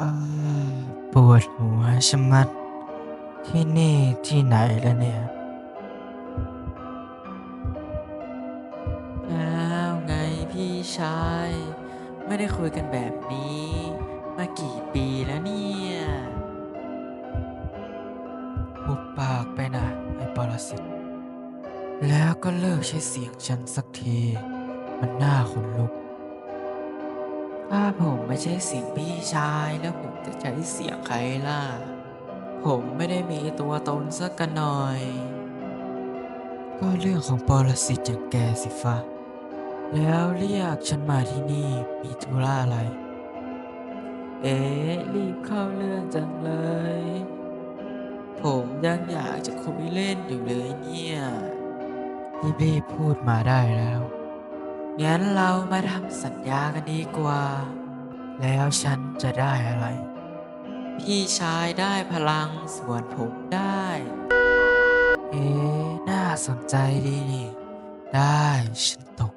อ่าปวดหัวชะมัด ที่นี่ที่ไหนแล้วเนี่ย แล้วไงพี่ชาย ไม่ได้คุยกันแบบนี้ มากี่ปีแล้วเนี่ยหุบปากไปนะไอ้ปรสิต แล้วก็เลิกใช้เสียงฉันสักที มันน่าขนลุก ถ้าผมไม่ใช่เสียงพี่ชายแล้วผมจะใช้เสียงใครล่ะ ผมไม่ได้มีตัวตนสักกันหน่อย ก็เรื่องของปรสิตอย่างแกสิฟ้าแล้วเรียกฉันมาที่นี่มีธุระอะไร เอ๊รีบเข้าเรื่องจังเลย ผมยังอยากจะคุยเล่นอยู่เลยเนี่ยรีบๆพูดมาได้แล้ว งั้นเรามาทำสัญญากันดีกว่า แล้วฉันจะได้อะไร พี่ชายได้พลังส่วนผมได้ เอ๊ะน่าสนใจดีนี่ ได้ ฉันตก